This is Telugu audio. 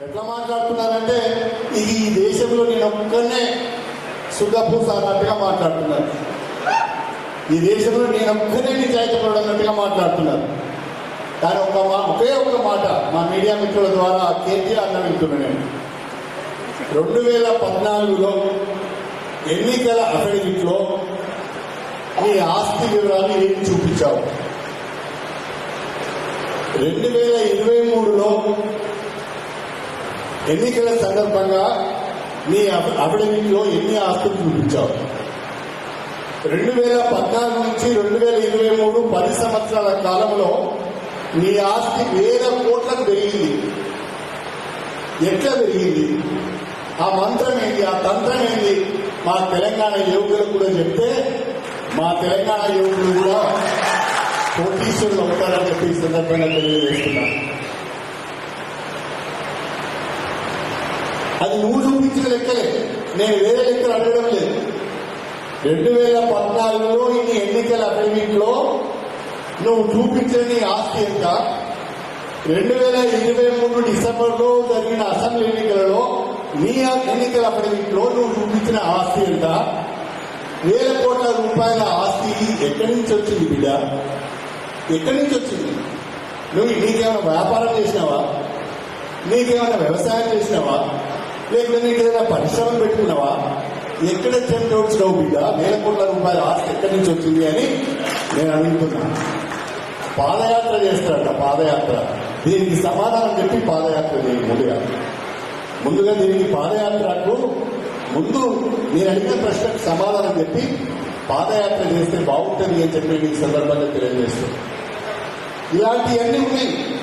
ఎట్లా మాట్లాడుతున్నారంటే ఇది ఈ దేశంలో నేను ఒక్కనే సుగపూస అన్నట్టుగా మాట్లాడుతున్నారు ఈ దేశంలో నేను ఒక్కనే నిజాయితీ అన్నట్టుగా మాట్లాడుతున్నారు కానీ ఒక మా ఒకే ఒక మాట మా మీడియా మిత్రుల ద్వారా కేటీఆర్ అన్న వింటున్నాను నేను. రెండు వేల పద్నాలుగులో ఎన్నికల అఫిడవిట్లో నీ ఆస్తి వివరాలు ఏమి చూపించావు? రెండు వేల ఇరవై మూడులో ఎన్నికల సందర్భంగా నీ అఫిడవిట్లో ఎన్ని ఆస్తులు చూపించావు? రెండు వేల పద్నాలుగు నుంచి రెండు వేల ఇరవై మూడు పది సంవత్సరాల కాలంలో నీ ఆస్తి వేల కోట్లకు పెరిగింది. ఎట్లా పెరిగింది? ఆ మంత్రం ఏంటి? ఆ తంత్రం ఏంటి? మా తెలంగాణ యువకులకు కూడా చెప్తే మా తెలంగాణ యువకులు కూడా కోటీశ్వరులు అవుతారని చెప్పి సందర్భంగా తెలియజేస్తున్నాను అది నువ్వు చూపించిన లెక్కలే. నేను వేరే లెక్కలు అడగడం లేదు. రెండు వేల పద్నాలుగులో ఈ ఎన్నికల అఫిడవిట్లో నువ్వు చూపించిన నీ ఆస్తి ఎంత? రెండు వేల ఇరవై మూడు డిసెంబర్లో జరిగిన అసెంబ్లీ ఎన్నికలలో నీ ఎన్నికల అఫిడవిట్లో నువ్వు చూపించిన ఆస్తి ఎంత? వేల కోట్ల రూపాయల ఆస్తి ఎక్కడి నుంచి వచ్చింది బిడ్డ? ఎక్కడి నుంచి వచ్చింది? నువ్వు నీకేమైనా వ్యాపారం చేసినావా? నీకేమైనా వ్యవసాయం చేసినావా? లేకపోతే నీకు ఏదైనా పరిశ్రమ పెట్టుకున్నావా? ఎక్కడ చెంత వచ్చినావు బిడ్డ? వేల కోట్ల రూపాయల ఆస్తి ఎక్కడి నుంచి వచ్చింది అని నేను అడుగుతున్నా. పాదయాత్ర చేస్తాడట పాదయాత్ర. దీనికి సమాధానం చెప్పి పాదయాత్ర చేయండి ముందుగా. ముందుగా దీనికి పాదయాత్రకు ముందు నేను అడిగిన ప్రశ్నకు సమాధానం చెప్పి పాదయాత్ర చేస్తే బాగుంటుంది అని చెప్పి ఈ సందర్భంగా తెలియజేస్తాను ఇలాంటివన్నీ ఉన్నాయి.